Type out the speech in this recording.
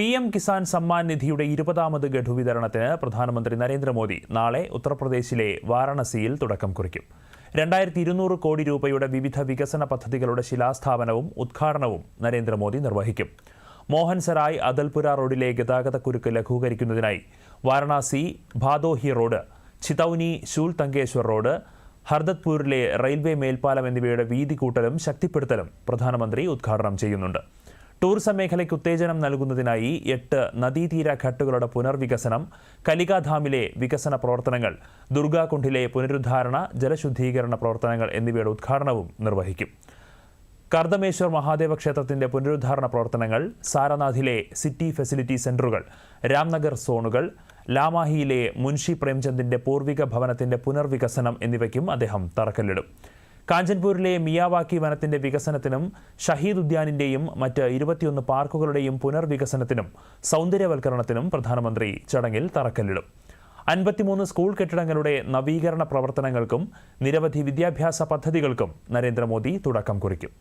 P M Kisan Samman നിധിയുടെ ഇരുപതാമത് ഗഡു വിതരണത്തിന് പ്രധാനമന്ത്രി നരേന്ദ്രമോദി നാളെ ഉത്തർപ്രദേശിലെ വാരാണസിയിൽ തുടക്കം കുറിക്കും. രണ്ടായിരത്തി ഇരുന്നൂറ് കോടി രൂപയുടെ വിവിധ വികസന പദ്ധതികളുടെ ശിലാസ്ഥാപനവും ഉദ്ഘാടനവും നരേന്ദ്രമോദി നിർവഹിക്കും. മോഹൻ സരായ് അദൽപുര റോഡിലെ ഗതാഗത കുരുക്ക് ലഘൂകരിക്കുന്നതിനായി വാരണാസി ഭാദോഹി റോഡ് ചിതൌനി ശൂൽ തങ്കേശ്വർ റോഡ് ഹർദത്പൂരിലെ റെയിൽവേ മേൽപ്പാലം എന്നിവയുടെ വീതി കൂട്ടലും ശക്തിപ്പെടുത്തലും പ്രധാനമന്ത്രി ഉദ്ഘാടനം ചെയ്യുന്നുണ്ട്. ടൂറിസം മേഖലയ്ക്ക് ഉത്തേജനം നൽകുന്നതിനായി എട്ട് നദീതീര ഘട്ടുകളുടെ പുനർവികസനം കലികാധാമിലെ വികസന പ്രവർത്തനങ്ങൾ ദുർഗാകുണ്ഠിലെ പുനരുദ്ധാരണ ജലശുദ്ധീകരണ പ്രവർത്തനങ്ങൾ എന്നിവയുടെ ഉദ്ഘാടനവും നിർവഹിക്കും. കർദമേശ്വർ മഹാദേവ ക്ഷേത്രത്തിന്റെ പുനരുദ്ധാരണ പ്രവർത്തനങ്ങൾ സാരനാഥിലെ സിറ്റി ഫെസിലിറ്റി സെന്ററുകൾ രാംനഗർ സോണുകൾ ലാമാഹിയിലെ മുൻഷി പ്രേംചന്ദിന്റെ പൂർവിക ഭവനത്തിന്റെ പുനർവികസനം എന്നിവയ്ക്കും അദ്ദേഹം തറക്കല്ലിടും. കാഞ്ചൻപൂരിലെ മിയാവാക്കി വനത്തിന്റെ വികസനത്തിനും ഷഹീദ് ഉദ്യാനിന്റെയും മറ്റ് ഇരുപത്തിയൊന്ന് പാർക്കുകളുടെയും പുനർവികസനത്തിനും സൗന്ദര്യവൽക്കരണത്തിനും പ്രധാനമന്ത്രി ചടങ്ങിൽ തറക്കല്ലിടും. അൻപത്തിമൂന്ന് സ്കൂൾ കെട്ടിടങ്ങളുടെ നവീകരണ പ്രവർത്തനങ്ങൾക്കും നിരവധി വിദ്യാഭ്യാസ പദ്ധതികൾക്കും നരേന്ദ്രമോദി തുടക്കം കുറിക്കും.